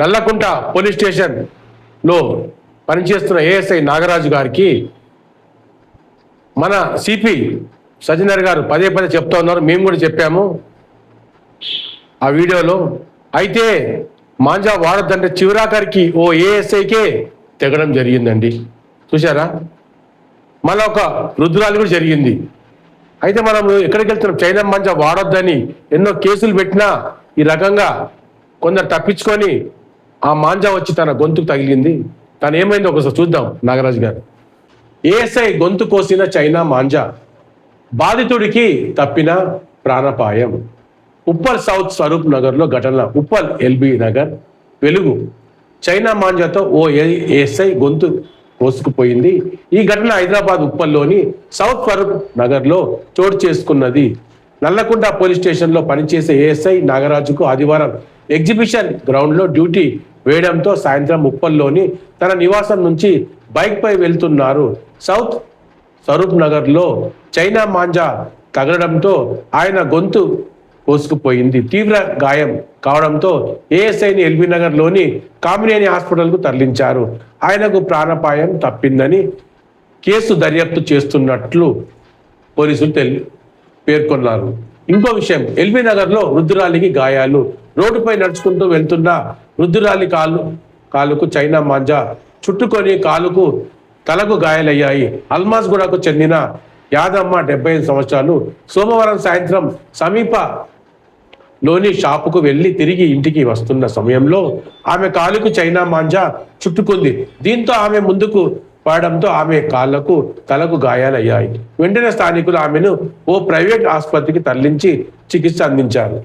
Nallakunta police స్టేషన్లో పనిచేస్తున్న ASI Nagaraju గారికి మన సిపి సజ్జనర్ గారు పదే పదే చెప్తా ఉన్నారు. మేము కూడా చెప్పాము. ఆ వీడియోలో అయితే మాంజా వాడొద్దంటే చివరాఖరికి ఓ ఏఎస్ఐకే తెగడం జరిగిందండి. చూసారా మళ్ళీ ఒక రుద్రాలు కూడా జరిగింది. అయితే మనం ఎక్కడికి వెళ్తున్నాం? చైనా మాంజా వాడొద్దని ఎన్నో కేసులు పెట్టినా ఈ రకంగా కొందరు తప్పించుకొని ఆ మాంజా వచ్చి తన గొంతుకు తగిలింది. తను ఏమైందో ఒకసారి చూద్దాం నాగరాజు గారు. ఏఎస్ఐ గొంతు కోసిన చైనా మాంజా బాధితుడికి తప్పిన ప్రాణపాయం. ఉప్పల్ సౌత్ స్వరూప్ నగర్లో ఘటన. ఉప్పల్ ఎల్బి నగర్ వెలుగు. చైనా మాంజాతో ఓ ఏఎస్ఐ గొంతు కోసుకుపోయింది. ఈ ఘటన హైదరాబాద్ ఉప్పల్లోని సౌత్ స్వరూప్ నగర్లో చోటు చేసుకున్నది. నల్లకుంట పోలీస్ స్టేషన్లో పనిచేసే ఏఎస్ఐ నాగరాజుకు ఆదివారం ఎగ్జిబిషన్ గ్రౌండ్లో డ్యూటీ వేయడంతో సాయంత్రం ముప్పల్లోని తన నివాసం నుంచి బైక్పై వెళ్తున్నారు. సౌత్ స్వరూప్ నగర్లో చైనా మాంజా తగలడంతో ఆయన గొంతు కోసుకుపోయింది తీవ్ర గాయం కావడంతో ఏఎస్ఐని ఎల్బీ నగర్లోని కామినేని హాస్పిటల్కు తరలించారు. ఆయనకు ప్రాణాపాయం తప్పిందని కేసు దర్యాప్తు చేస్తున్నట్లు పోలీసులు తెలి పేర్కొన్నారు. ఇంకో విషయం ఎల్బీ నగర్లో వృద్ధురాలికి గాయాలు. రోడ్డుపై నడుచుకుంటూ వెళ్తున్న వృద్ధురాలి కాలు కాలుకు చైనా మాంజా చుట్టుకొని కాలుకు తలకు గాయాలయ్యాయి. అల్మాజ్గూడకు చెందిన యాదమ్మ డెబ్బై ఐదు సంవత్సరాలు. సోమవారం సాయంత్రం సమీప లోని షాపుకు వెళ్ళి తిరిగి ఇంటికి వస్తున్న సమయంలో ఆమె కాలుకు చైనా మాంజా చుట్టుకుంది. దీంతో ఆమె ముందుకు పడడంతో ఆమె కాళ్ళకు తలకు గాయాలయ్యాయి. వెంటనే స్థానికులు ఆమెను ఓ ప్రైవేట్ ఆసుపత్రికి తరలించి చికిత్స అందించారు.